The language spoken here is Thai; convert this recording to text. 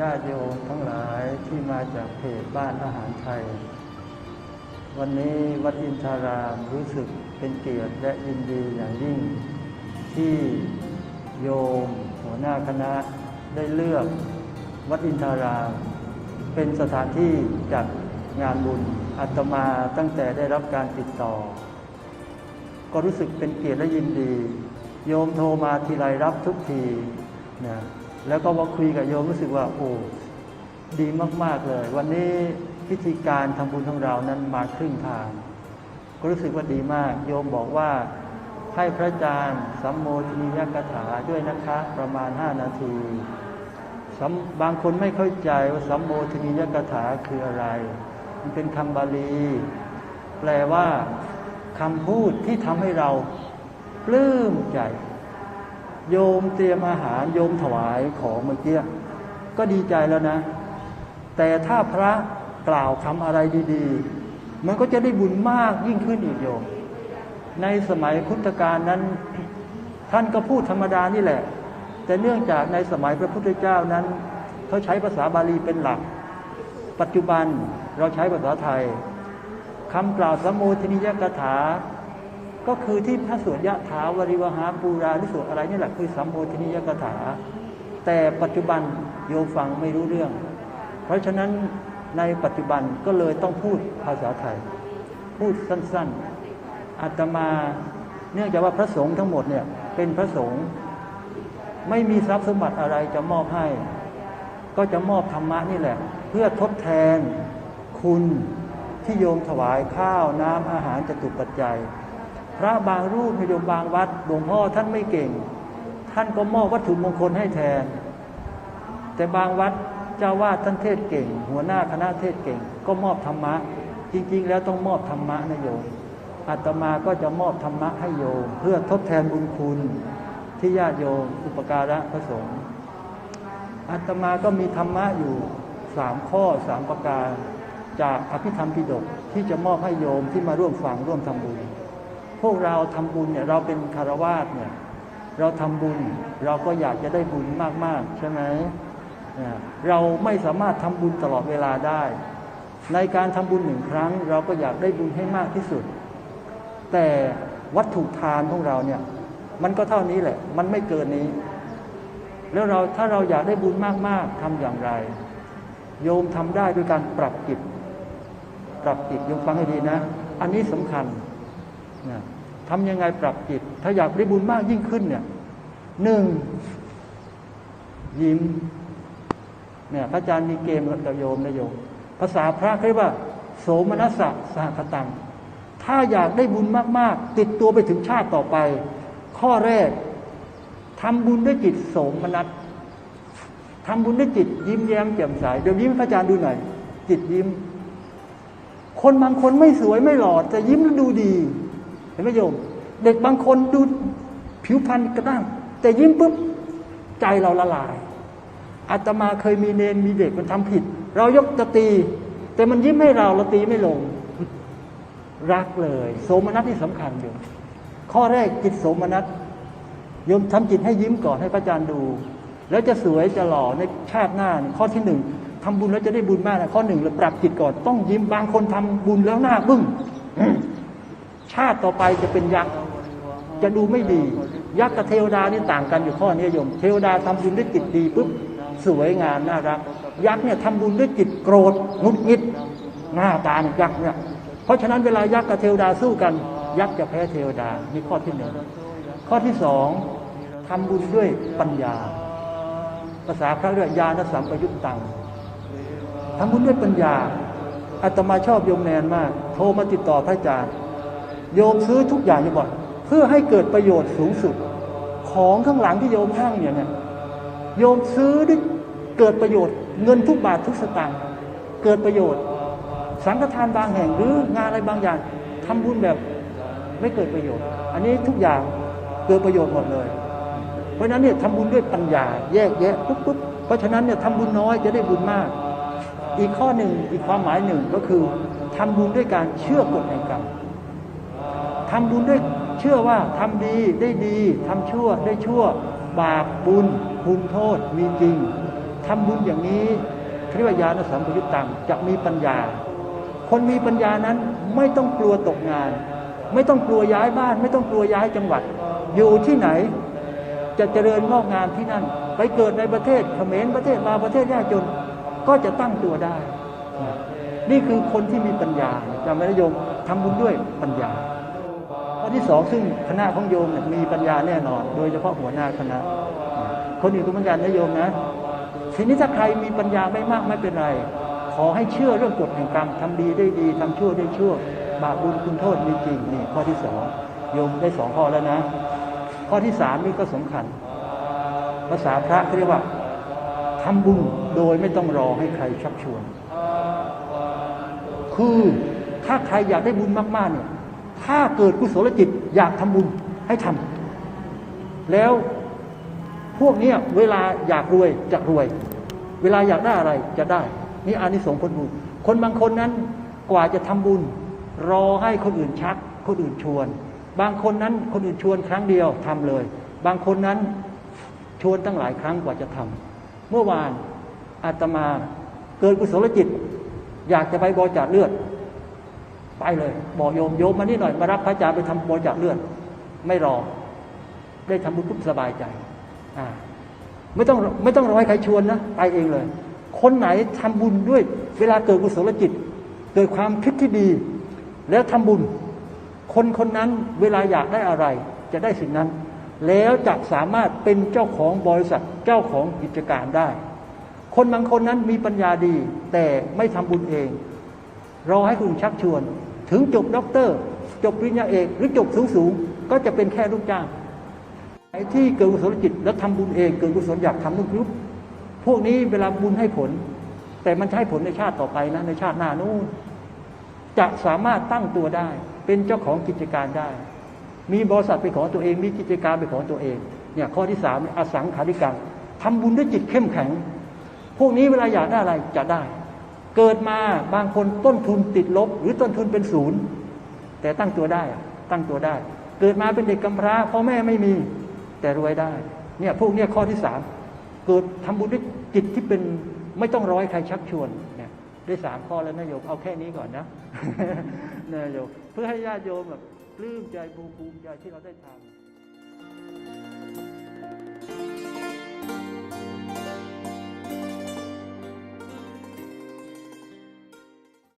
ญาติโยมทั้งหลายที่มาจากเพจบ้านอาหารไทย วันนี้วัดอินทารามรู้สึกเป็นเกียรติและยินดีอย่างยิ่ง ที่โยมหัวหน้าคณะได้เลือกวัดอินทาราม เป็นสถานที่จัดงานบุญอาตมาตั้งแต่ได้รับการติดต่อ ก็รู้สึกเป็นเกียรติและยินดี โยมโทรมาทีไรรับทุกทีนะ แล้วก็มาคุยกับโยมรู้สึกว่าโอ้ดีมาก ๆ เลย วันนี้พิธีการทำบุญของเรานั้นมาครึ่งทาง ก็รู้สึกว่าดีมาก โยมบอกว่าให้พระอาจารย์สัมโมทนียกถาด้วยนะคะ ประมาณ 5 นาทีบางคนไม่เข้าใจว่าสัมโมทนียกถาคืออะไร มันเป็นคำบาลี แปลว่าคำพูดที่ทำให้เราปลื้มใจ โยมเตรียมอาหารโยมถวายของเมื่อกี้ก็ดีใจแล้วนะ แต่ถ้าพระกล่าวคำอะไรดีๆ มันก็จะได้บุญมากยิ่งขึ้นอีกโยม ในสมัยพุทธกาลนั้น ท่านก็พูดธรรมดานี่แหละ แต่เนื่องจากในสมัยพระพุทธเจ้านั้นเขาใช้ภาษาบาลีเป็นหลัก ปัจจุบันเราใช้ภาษาไทยคำกล่าวสมโภชนิยกถา ก็คือที่พระสวดยะถาวริวหาปูราหรือสวดอะไรนี่แหละคือสัมโภชนิยกถา แต่ปัจจุบันโยมฟังไม่รู้เรื่อง เพราะฉะนั้นในปัจจุบันก็เลยต้องพูดภาษาไทย พูดสั้นๆอาตมาเนื่องจากว่าพระสงฆ์ทั้งหมดเนี่ยเป็นพระสงฆ์ไม่มีทรัพย์สมบัติอะไรจะมอบให้ ก็จะมอบธรรมะนี่แหละ เพื่อทดแทนคุณที่โยมถวายข้าวน้ำอาหารจตุปัจจัย พระบางรูปในโยมบางวัดหลวงพ่อท่านไม่เก่ง ท่านก็มอบวัตถุมงคลให้แทน แต่บางวัดเจ้าวาดท่านเทศเก่ง หัวหน้าคณะเทศเก่ง ก็มอบธรรมะ จริง ๆ แล้วต้องมอบธรรมะนะโยมอาตมาก็จะมอบธรรมะให้โยม เพื่อทดแทนบุญคุณที่ญาติโยมอุปการะพระสงฆ์อาตมาก็มีธรรมะอยู่สามข้อสามประการ จากอภิธรรมปิฎกที่จะมอบให้โยมที่มาร่วมฟังร่วมทำบุญ พวกเราทำบุญเนี่ยเราเป็นคารวาสเนี่ยเราทำบุญเราก็อยากจะได้บุญมากๆ ใช่ไหมเนี่ยเราไม่สามารถทำบุญตลอดเวลาได้ ในการทำบุญหนึ่งครั้ง เราก็อยากได้บุญให้มากที่สุด แต่วัตถุทานของเราเนี่ยมันก็เท่านี้แหละ มันไม่เกินนี้ แล้วเราถ้าเราอยากได้บุญมากๆทำอย่างไร โยมทำได้ด้วยการปรับจิต ปรับจิตโยมฟังให้ดีนะ อันนี้สำคัญ นะทำยังไงปรับจิต ถ้าอยากได้บุญมากยิ่งขึ้นเนี่ยหนึ่งยิ้มเนี่ยพระอาจารย์มีเกมกับโยมนะโยม ภาษาพระเรียกว่า โสมนัสสะสหคตัง ถ้าอยากได้บุญมาก ๆ ติดตัวไปถึงชาติต่อไป ข้อแรกทำบุญด้วยจิตโสมนัสทำบุญด้วยจิตยิ้มแย้มแจ่มใสเดี๋ยวยิ้มพระอาจารย์ดูหน่อย จิตยิ้ม คนบางคนไม่สวยไม่หล่อแต่ยิ้มแล้วดูดี ห็นไหมโยม เด็กบางคนดูผิวพรรณกระด้าง แต่ยิ้มปุ๊บใจเราละลายอาตมาเคยมีเนนมีเด็กมันทำผิด เรายกตะตี แต่มันยิ้มให้เราเราตีไม่ลง รักเลย โสมนัสที่สำคัญอยู่ข้อแรกจิตโสมนัสโยมทำจิตให้ยิ้มก่อนให้พระอาจารย์ดู แล้วจะสวยจะหล่อในชาติหน้า ข้อที่หนึ่งทำบุญแล้วจะได้บุญมากนะข้อหนึ่งเราปรับจิตก่อนต้องยิ้มบางคนทำบุญแล้วหน้าบึ้งาติต่อไปจะเป็นยักษ์จะดูไม่ดี ยักษ์กับเทวดานี่ต่างกันอยู่ข้อนี้โยม เทวดาทำบุญด้วยจิตดีปุ๊บสวยงามน่ารัก ยักษ์เนี่ยทำบุญด้วยจิตโกรธงุดงิดหน้าตาเนี่ยยักษ์เนี่ยเพราะฉะนั้นเวลายักษ์กับเทวดาสู้กัน ยักษ์จะแพ้เทวดานี่ข้อที่หนึ่งข้อที่สองทำบุญด้วยปัญญา ภาษาพระเรียกญาณสัมปยุตตังทำบุญด้วยปัญญาอาตมาชอบโยมแนนมาก โทรมาติดต่อพระอาจารย์ โยมซื้อทุกอย่างอย่าบอกเพื่อให้เกิดประโยชน์สูงสุด ของข้างหลังที่โยมทั้งเนี่ยเนี่ยโยมซื้อด้วยเกิดประโยชน์เงินทุกบาททุกสตางค์เกิดประโยชน์ สังฆทานบางแห่งหรืองานอะไรบางอย่างทำบุญแบบไม่เกิดประโยชน์ อันนี้ทุกอย่างเกิดประโยชน์หมดเลย เพราะฉะนั้นเนี่ยทำบุญด้วยปัญญา แยกแยะปุ๊บปุ๊บเพราะฉะนั้นเนี่ยทำบุญน้อยจะได้บุญมาก อีกข้อหนึ่งอีกความหมายหนึ่งก็คือทำบุญด้วยการเชื่อกฎแห่งกรรม ทำบุญด้วยเชื่อว่าทำดีได้ดีทำชั่วได้ชั่ว บาปบุญคุณโทษมีจริงททำบุญอย่างนี้เรียกว่ายาณสัมปยุตตังจะมีปัญญา คนมีปัญญานั้นไม่ต้องกลัวตกงาน ไม่ต้องกลัวย้ายบ้าน ไม่ต้องกลัวย้ายจังหวัด อยู่ที่ไหน จะเจริญงอกงามที่นั่น ไปเกิดในประเทศเขมรประเทศลาวประเทศยากจนก็จะตั้งตัวได้ นี่คือคนที่มีปัญญาจำไว้นะโยมทำบุญด้วยปัญญา ข้อที่สองซึ่งคณะของโยมเนี่ยมีปัญญาแน่นอน โดยเฉพาะหัวหน้าคณะ คนอื่นก็เหมือนกันนะโยมนะทีนี้ถ้าใครมีปัญญาไม่มากไม่เป็นไร ขอให้เชื่อเรื่องกฎแห่งกรรมทำดีได้ดีทำชั่วได้ชั่ว บาปบุญคุณโทษมีจริงนี่ข้อที่สองโยมได้สองข้อแล้วนะ ข้อที่สามนี่ก็สำคัญ ภาษาพระเขาเรียกว่าทำบุญโดยไม่ต้องรอให้ใครชักชวน คือถ้าใครอยากได้บุญมากๆเนี่ย ถ้าเกิดกุศลจิตอยากทำบุญให้ทำแล้วพวกเนี้ยเวลาอยากรวยจะรวย เวลาอยากได้อะไรจะได้ นี่อานิสงส์คนบุญ คนบางคนนั้นกว่าจะทำบุญ รอให้คนอื่นชัก คนอื่นชวน บางคนนั้นคนอื่นชวนครั้งเดียวทำเลย บางคนนั้นชวนตั้งหลายครั้งกว่าจะทำเมื่อวานอาตมาเกิดกุศลจิต อยากจะไปบริจาคเลือด ไปเลย บอกโยมโยมมานี่หน่อยมารับพระอาจารย์ไปทำบริจาคเลือดไม่รอ ได้ทำบุญปุ๊บสบายใจอ่าไม่ต้องไม่ต้องรอให้ใครชวนนะไปเองเลย คนไหนทำบุญด้วย เวลาเกิดกุศลจิต เกิดความคิดที่ดี แล้วทำบุญ คนคนนั้นเวลาอยากได้อะไร จะได้สิ่งนั้น แล้วจะสามารถเป็นเจ้าของบริษัทเจ้าของกิจการได้ คนบางคนนั้นมีปัญญาดี แต่ไม่ทำบุญเอง รอให้คุณชักชวน ถึงจบด็อกเตอร์ จบปริญญาเอกหรือจบสูงสูงๆก็จะเป็นแค่ลูกจ้างไอ้ที่เกิดกุศลจิตแล้วทำบุญเองเกิดกุศลอยากทำนู่นรุปพวกนี้เวลาบุญให้ผล แต่มันให้ผลในชาติต่อไปนะในชาติหน้านู่นจะสามารถตั้งตัวได้ เป็นเจ้าของกิจการได้ มีบริษัทเป็นของตัวเอง มีกิจการเป็นของตัวเองเนี่ยข้อที่สามอสังขาริกังทำบุญด้วยจิตเข้มแข็ง พวกนี้เวลาอยากได้อะไรจะได้ เกิดมาบางคนต้นทุนติดลบ หรือต้นทุนเป็นศูนย์แต่ตั้งตัวได้ตั้งตัวได้ เกิดมาเป็นเด็กกำพร้าพ่อแม่ไม่มีแต่รวยได้เนี่ยพวกเนี้ยข้อที่สามเกิดทำบุญด้วยจิตที่เป็นไม่ต้องร้อยใครชักชวนเนี่ยได้สามข้อแล้วนะโยมเอาแค่นี้ก่อนนะนะโยมเพื่อให้ญาติโยมแบบปลื้มใจภูมิใจที่เราได้ทำ